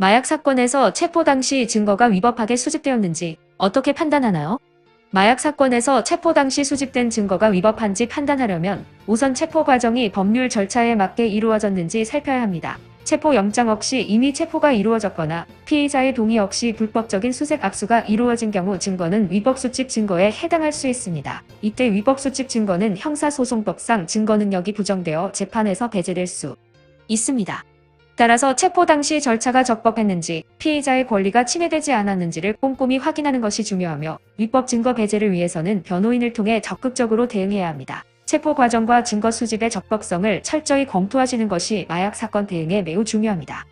마약 사건에서 체포 당시 증거가 위법하게 수집되었는지 어떻게 판단하나요? 마약 사건에서 체포 당시 수집된 증거가 위법한지 판단하려면 우선 체포 과정이 법률 절차에 맞게 이루어졌는지 살펴야 합니다. 체포 영장 없이 이미 체포가 이루어졌거나 피의자의 동의 없이 불법적인 수색 압수가 이루어진 경우 증거는 위법 수집 증거에 해당할 수 있습니다. 이때 위법 수집 증거는 형사소송법상 증거 능력이 부정되어 재판에서 배제될 수 있습니다. 따라서 체포 당시 절차가 적법했는지 피의자의 권리가 침해되지 않았는지를 꼼꼼히 확인하는 것이 중요하며 위법 증거 배제를 위해서는 변호인을 통해 적극적으로 대응해야 합니다. 체포 과정과 증거 수집의 적법성을 철저히 검토하시는 것이 마약 사건 대응에 매우 중요합니다.